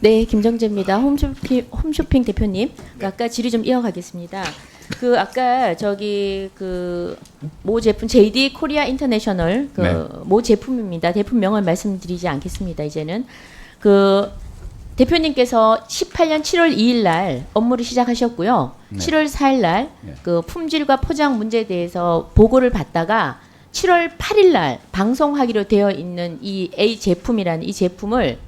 네, 김정재입니다. 홈쇼핑, 홈쇼핑 대표님. 그 아까 질의 좀 이어가겠습니다. 그 아까 저기 그 모 제품 JD 코리아 인터내셔널 그 네. 모 제품입니다. 제품 명을 말씀드리지 않겠습니다. 이제는 그 대표님께서 18년 7월 2일 날 업무를 시작하셨고요. 네. 7월 4일 날 네. 그 품질과 포장 문제에 대해서 보고를 받다가 7월 8일 날 방송하기로 되어 있는 이 A 제품이라는 이 제품을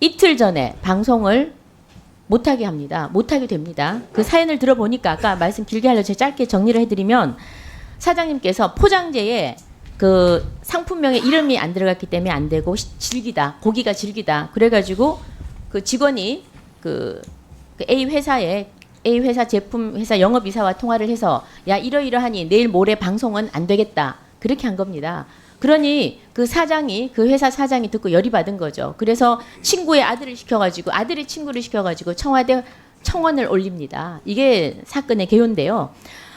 이틀 전에 방송을 못하게 합니다. 못하게 됩니다. 그 사연을 들어보니까 아까 말씀 길게 하려 제가 짧게 정리를 해드리면 사장님께서 포장재에 그 상품명에 이름이 안 들어갔기 때문에 안 되고 시- 질기다 고기가 질기다 그래가지고 그 직원이 그, 그 A 회사에 A 회사 제품 회사 영업 이사와 통화를 해서 야 이러이러하니 내일 모레 방송은 안 되겠다 그렇게 한 겁니다. 그러니 그 사장이 그 회사 사장이 듣고 열이 받은 거죠. 그래서 친구의 아들을 시켜가지고 아들의 친구를 시켜가지고 청와대 청원을 올립니다. 이게 사건의 개요인데요.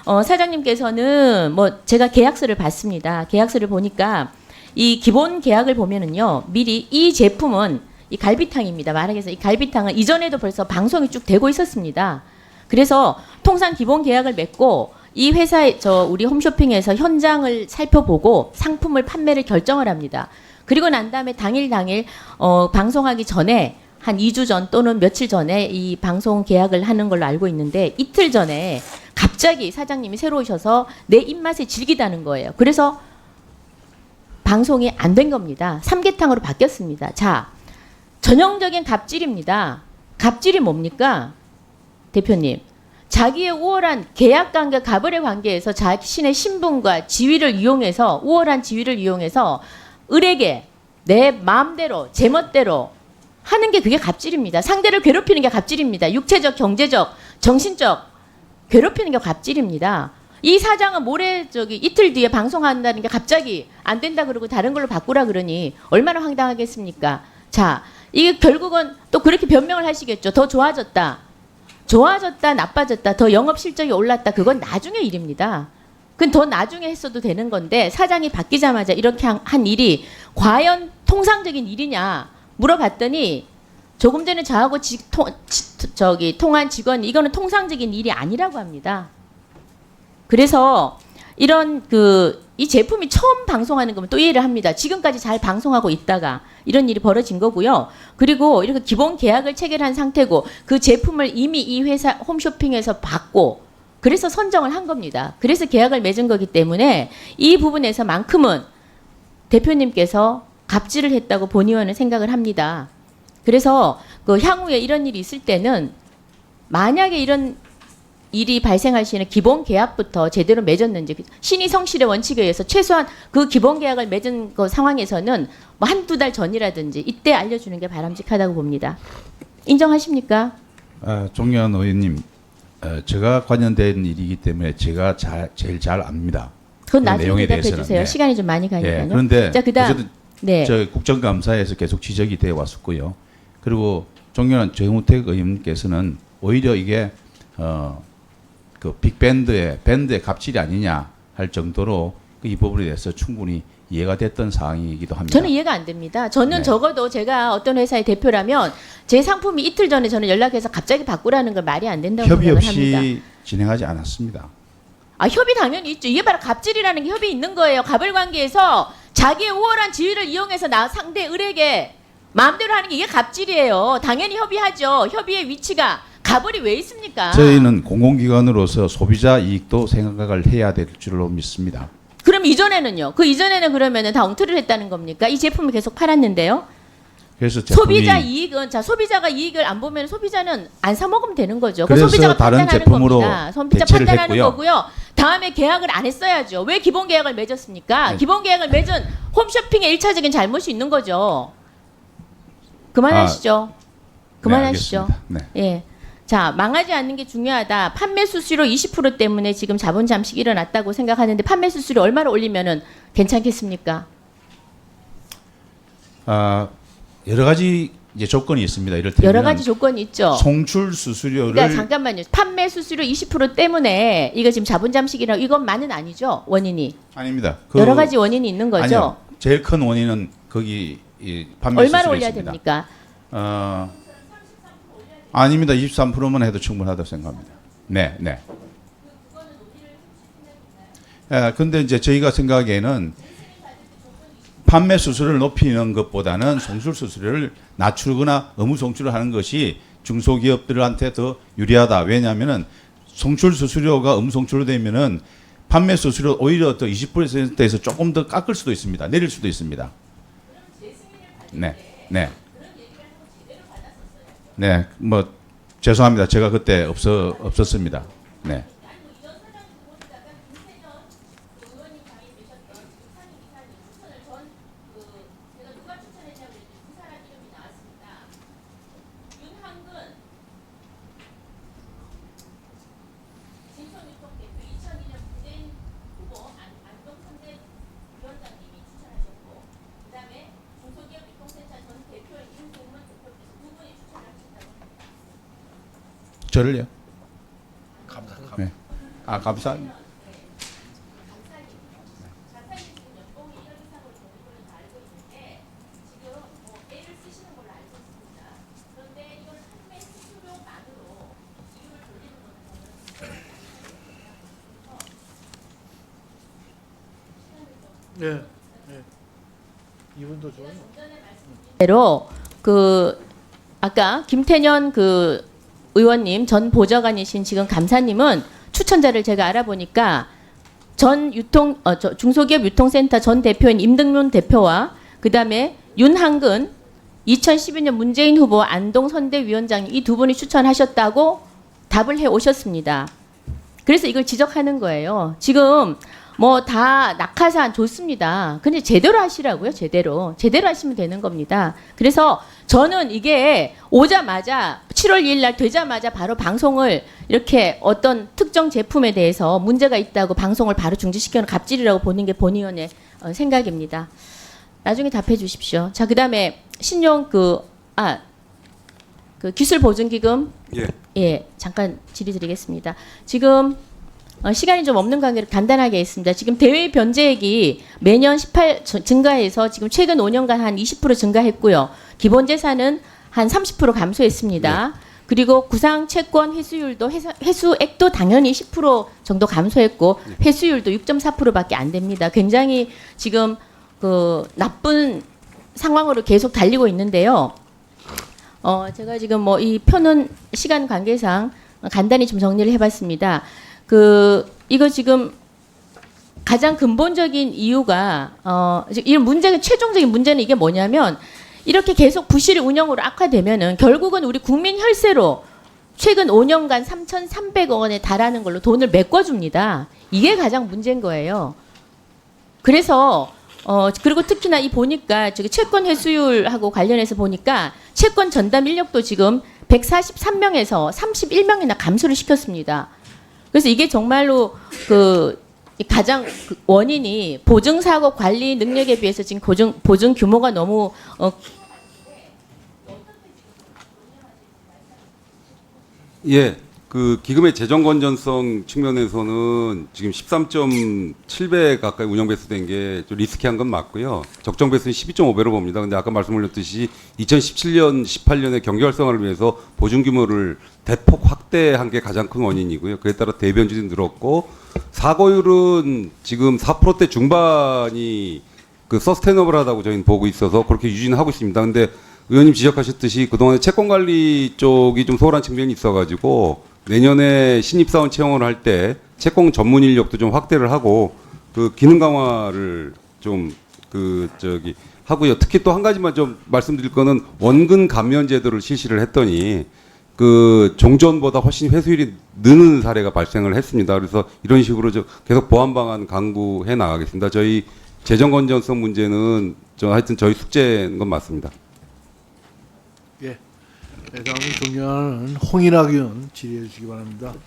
어, 사장님께서는 뭐 제가 계약서를 봤습니다. 계약서를 보니까 이 기본 계약을 보면은요 미리 이 제품은 이 갈비탕입니다. 말하기서 이 갈비탕은 이전에도 벌써 방송이 쭉 되고 있었습니다. 그래서 통상 기본 계약을 맺고 이 회사에 저 우리 홈쇼핑에서 현장을 살펴보고 상품을 판매를 결정을 합니다. 그리고 난 다음에 당일 당일 어, 방송하기 전에 한 2주 전 또는 며칠 전에 이 방송 계약을 하는 걸로 알고 있는데 이틀 전에 갑자기 사장님이 새로 오셔서 내 입맛에 질기다는 거예요. 그래서 방송이 안 된 겁니다. 삼계탕으로 바뀌었습니다. 자, 전형적인 갑질입니다. 갑질이 뭡니까? 대표님. 자기의 우월한 계약 관계, 가벌의 관계에서 자신의 신분과 지위를 이용해서 우월한 지위를 이용해서 을에게 내 마음대로 제멋대로 하는 게 그게 갑질입니다. 상대를 괴롭히는 게 갑질입니다. 육체적, 경제적, 정신적 괴롭히는 게 갑질입니다. 이 사장은 모레 저기 이틀 뒤에 방송한다는 게 갑자기 안 된다 그러고 다른 걸로 바꾸라 그러니 얼마나 황당하겠습니까? 자, 이게 결국은 또 그렇게 변명을 하시겠죠. 더 좋아졌다. 좋아졌다, 나빠졌다, 더 영업 실적이 올랐다. 그건 나중의 일입니다. 그건 더 나중에 했어도 되는 건데 사장이 바뀌자마자 이렇게 한, 한 일이 과연 통상적인 일이냐 물어봤더니 조금 전에 저하고 지, 통, 지- 저기 통한 직원이 이거는 통상적인 일이 아니라고 합니다. 그래서 이런 그이 제품이 처음 방송하는 거면 또 이해를 합니다. 지금까지 잘 방송하고 있다가 이런 일이 벌어진 거고요. 그리고 이렇게 기본 계약을 체결한 상태고 그 제품을 이미 이 회사 홈쇼핑에서 받고 그래서 선정을 한 겁니다. 그래서 계약을 맺은 거기 때문에 이 부분에서만큼은 대표님께서 갑질을 했다고 본 의원은 생각을 합니다. 그래서 그 향후에 이런 일이 있을 때는 만약에 이런 일이 발생할 시에는 기본 계약부터 제대로 맺었는지 신의 성실의 원칙에 의해서 최소한 그 기본 계약을 맺은 그 상황에서는 뭐 한두 달 전이라든지 이때 알려주는 게 바람직하다고 봅니다. 인정하십니까? 아, 종현 의원님, 어, 제가 관련된 일이기 때문에 제가 잘, 제일 잘 압니다. 그건 그 나중에 대답해 대해서는, 주세요. 네. 시간이 좀 많이 예, 가니까요. 그런데 자, 그다음 네. 저 국정감사에서 계속 지적이 되어 왔었고요. 그리고 종현 정우택 의원님께서는 오히려 이게 어, 그 빅밴드의 밴드의 갑질이 아니냐 할 정도로 그이 부분에 대해서 충분히 이해가 됐던 사항이기도 합니다. 저는 이해가 안 됩니다. 저는 네. 적어도 제가 어떤 회사의 대표라면 제 상품이 이틀 전에 저는 연락해서 갑자기 바꾸라는 건 말이 안 된다고 협의 생각을 없이 합니다. 진행하지 않았습니다. 아 협의 당연히 있죠. 이게 바로 갑질이라는 게 협의 있는 거예요. 갑을 관계에서 자기의 우월한 지위를 이용해서 나 상대 을에게 마음대로 하는 게 이게 갑질이에요. 당연히 협의하죠. 협의의 위치가 갑을이 왜 있습니까? 저희는 공공기관으로서 소비자 이익도 생각을 해야 될 줄로 믿습니다. 그럼 이전에는요. 그 이전에는 그러면은 다 엉터리를 했다는 겁니까? 이 제품을 계속 팔았는데요. 그래서 소비자 이익은 자 소비자가 이익을 안 보면 소비자는 안 사 먹으면 되는 거죠. 그 그래서 소비자가 다른 판단하는 제품으로 겁니다. 소비자 대체를 판단하는 했고요. 거고요. 다음에 계약을 안 했어야죠. 왜 기본 계약을 맺었습니까? 네. 기본 계약을 맺은 홈쇼핑의 일차적인 잘못이 있는 거죠. 그만하시죠. 그만하시죠. 네, 알겠습니다. 네. 예. 자, 망하지 않는 게 중요하다. 판매 수수료 20% 때문에 지금 자본 잠식 일어났다고 생각하는데 판매 수수료 얼마를 올리면은 괜찮겠습니까? 아, 여러 가지 이제 조건이 있습니다. 이를테면 여러 가지 조건이 있죠. 송출 수수료를 그러니까 잠깐만요. 판매 수수료 20% 때문에 이거 지금 자본 잠식이라고 이것만은 아니죠. 원인이. 아닙니다. 그- 여러 가지 원인이 있는 거죠. 아니요. 제일 큰 원인은 거기 이 판매 얼마를 수수료 올려야. 됩니까? 어, 아닙니다. 23%만 해도 충분하다고 생각합니다. 네, 네. 예, 근데 이제 저희가 생각에는 판매 수수료를 높이는 것보다는 송출 수수료를 낮추거나 의무 송출을 하는 것이 중소기업들한테 더 유리하다. 왜냐하면은 송출 수수료가 의무 송출로 되면은 판매 수수료 오히려 더 20%에서 조금 더 깎을 수도 있습니다. 내릴 수도 있습니다. 네, 네. 네, 뭐 죄송합니다. 제가 그때 없어 없었습니다. 네. 저를요? 감사. 네. 아 감사. 네. 네. 이분도 좋아요. 대로 그 아까 김태년 그 의원님 전 보좌관이신 지금 감사님은 추천자를 제가 알아보니까 전 유통 어, 저 중소기업 유통센터 전 대표인 임등문 대표와 그다음에 윤한근 2012년 문재인 후보 안동 선대위원장 이 두 분이 추천하셨다고 답을 해 오셨습니다. 그래서 이걸 지적하는 거예요. 지금 뭐 다 낙하산 좋습니다. 근데 제대로 하시라고요, 제대로. 제대로 하시면 되는 겁니다. 그래서 저는 이게 오자마자 7월 2일 날 되자마자 바로 방송을 이렇게 어떤 특정 제품에 대해서 문제가 있다고 방송을 바로 중지시켜는 갑질이라고 보는 게 본의원의 어, 생각입니다. 나중에 답해 주십시오. 자, 그다음에 신용 그 아, 그 기술 보증 기금 예. 예, 잠깐 질의드리겠습니다. 지금 어, 시간이 좀 없는 관계로 간단하게 했습니다. 지금 대외 변제액이 매년 18 저- 증가해서 지금 최근 5년간 한 20% 증가했고요. 기본 재산은 한 30% 감소했습니다. 그리고 구상 채권 회수율도 회사, 회수 액도 당연히 10% 정도 감소했고 회수율도 6.4%밖에 안 됩니다. 굉장히 지금 그 나쁜 상황으로 계속 달리고 있는데요. 어, 제가 지금 뭐 이 표는 시간 관계상 간단히 좀 정리를 해봤습니다. 그 이거 지금 가장 근본적인 이유가 어, 이 문제가 최종적인 문제는 이게 뭐냐면 이렇게 계속 부실 운영으로 악화되면은 결국은 우리 국민 혈세로 최근 5년간 3,300억 원에 달하는 걸로 돈을 메꿔줍니다. 이게 가장 문제인 거예요. 그래서 어 그리고 특히나 이 보니까 저기 채권 회수율하고 관련해서 보니까 채권 전담 인력도 지금 143명에서 31명이나 감소를 시켰습니다. 그래서 이게 정말로 그이 가장 그 원인이 보증 사고 관리 능력에 비해서 지금 보증 보증 규모가 너무 어, 예. 그 기금의 재정 건전성 측면에서는 지금 13.7배 가까이 운영 배수된 게 좀 리스키한 건 맞고요. 적정 배수는 12.5배로 봅니다. 근데 아까 말씀드렸듯이 2017년, 18년에 경기 활성화를 위해서 보증 규모를 대폭 확대한 게 가장 큰 원인이고요. 그에 따라 대변질이 늘었고 사고율은 지금 4%대 중반이 그 서스테너블하다고 저희는 보고 있어서 그렇게 유지는 하고 있습니다. 근데 의원님 지적하셨듯이 그동안에 채권 관리 쪽이 좀 소홀한 측면이 있어가지고 내년에 신입사원 채용을 할 때 채권 전문 인력도 좀 확대를 하고 그 기능 강화를 좀 그 저기 하고요. 특히 또 한 가지만 좀 말씀드릴 거는 원금 감면 제도를 실시를 했더니 그 종전보다 훨씬 회수율이 느는 사례가 발생을 했습니다. 그래서 이런 식으로 저 계속 보완 방안 강구해 나가겠습니다. 저희 재정 건전성 문제는 저 하여튼 저희 숙제인 건 맞습니다. 예. 네, 다음은 존경하는 홍인학 의원 질의해 주시기 바랍니다.